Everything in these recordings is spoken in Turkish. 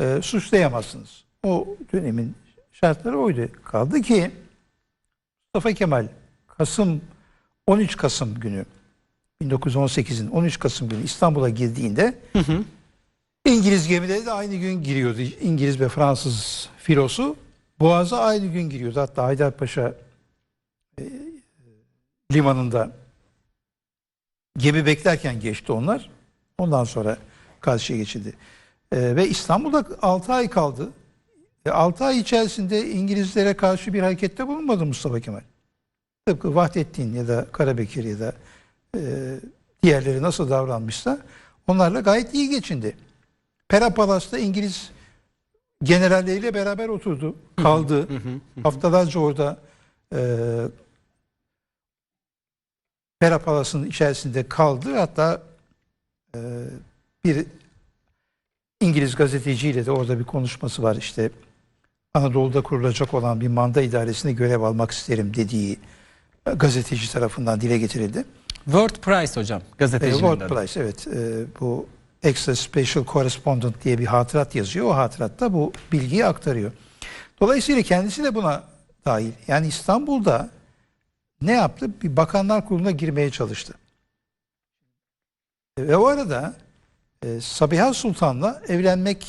e, suçlayamazsınız. O dönemin şartları oydu. Kaldı ki Mustafa Kemal Kasım 13 Kasım günü 1918'in 13 Kasım günü İstanbul'a girdiğinde İngiliz gemileri de aynı gün giriyordu. İngiliz ve Fransız filosu Boğaz'a aynı gün giriyordu. Hatta Haydarpaşa e, limanında gemi beklerken geçti onlar. Ondan sonra karşıya geçildi. E, ve İstanbul'da 6 ay kaldı. 6 ay içerisinde İngilizlere karşı bir harekette bulunmadı Mustafa Kemal. Tıpkı Vahdettin ya da Karabekir ya da e, diğerleri nasıl davranmışsa onlarla gayet iyi geçindi. Pera Palas'ta İngiliz generalleriyle beraber oturdu, kaldı. Haftalarca orada e, Pera Palas'ın içerisinde kaldı. Hatta e, bir İngiliz gazeteciyle de orada bir konuşması var işte. Anadolu'da kurulacak olan bir manda idaresinde görev almak isterim dediği e, gazeteci tarafından dile getirildi. Word Price hocam E, gazetecinin Word adı. Price evet e, bu Extra Special Correspondent diye bir hatırat yazıyor. O hatiratta bu bilgiyi aktarıyor. Dolayısıyla kendisi de buna dahil. Yani İstanbul'da ne yaptı? Bir bakanlar kuruluna girmeye çalıştı. E, Ve o arada e, Sabiha Sultan'la evlenmek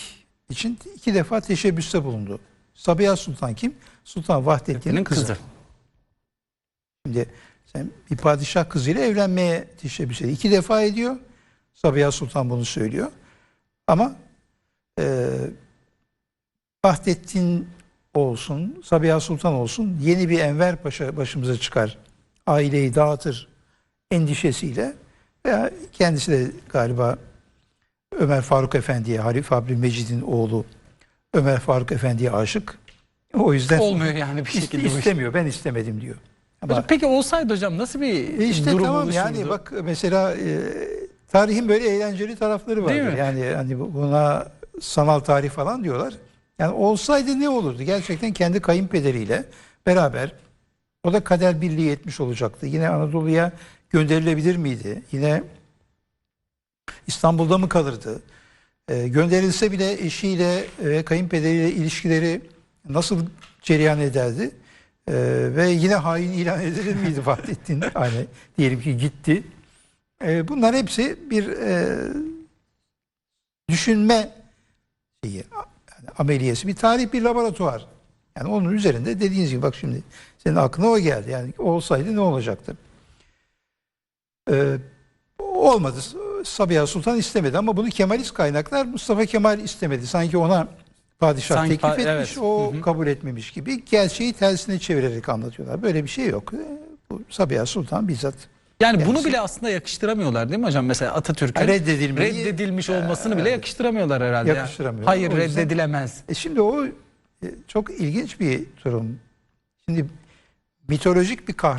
için iki defa teşebbüste bulundu. Sabiha Sultan kim? Sultan Vahdettin'in kızı. kızı. Şimdi sen bir padişah kızıyla evlenmeye teşebbüs ediyor. İki defa ediyor. Sabiha Sultan bunu söylüyor. Ama e, Vahdettin olsun, Sabiha Sultan olsun yeni bir Enver Paşa başımıza çıkar. Aileyi dağıtır endişesiyle veya kendisi de galiba Ömer Faruk Efendi'ye, Halif Abdülmecid'in oğlu Ömer Faruk Efendi'ye aşık. O yüzden Olmuyor yani bir şekilde. istemiyor. Ben istemedim diyor. Ama Hocam, peki olsaydı hocam nasıl bir işte durum tamam oluşurdu? yani bak mesela e, tarihin böyle eğlenceli tarafları mi? Yani hani bu- buna sanal tarih falan diyorlar. Yani olsaydı ne olurdu? Gerçekten kendi kayınpederiyle beraber o da kader birliği etmiş olacaktı. Yine Anadolu'ya gönderilebilir miydi? Yine İstanbul'da mı kalırdı? E, gönderilse bile eşiyle ve kayınpederiyle ilişkileri nasıl cereyan ederdi? E, ve yine hain ilan edilir miydi Vahdettin? Hani diyelim ki gitti. E, bunlar hepsi bir e, düşünme şeyi, yani ameliyesi, bir tarih, bir laboratuvar. Yani onun üzerinde dediğiniz gibi bak şimdi senin aklına o geldi. Yani olsaydı ne olacaktı? E, olmadı. Sabiha Sultan istemedi ama bunu Kemalist kaynaklar Mustafa Kemal istemedi. Sanki ona padişah Sanki teklif pa- etmiş, evet. o Hı hı. kabul etmemiş gibi gerçeği tersine çevirerek anlatıyorlar. Böyle bir şey yok. E, Bu Sabiha Sultan bizzat Yani bunu bile aslında yakıştıramıyorlar değil mi hocam? Mesela Atatürk'ün reddedilmeyi- reddedilmiş olmasını bile yakıştıramıyorlar herhalde. ya. Yakıştıramıyorlar. Hayır O yüzden- reddedilemez. E şimdi o e, çok ilginç bir durum. Şimdi mitolojik bir kahraman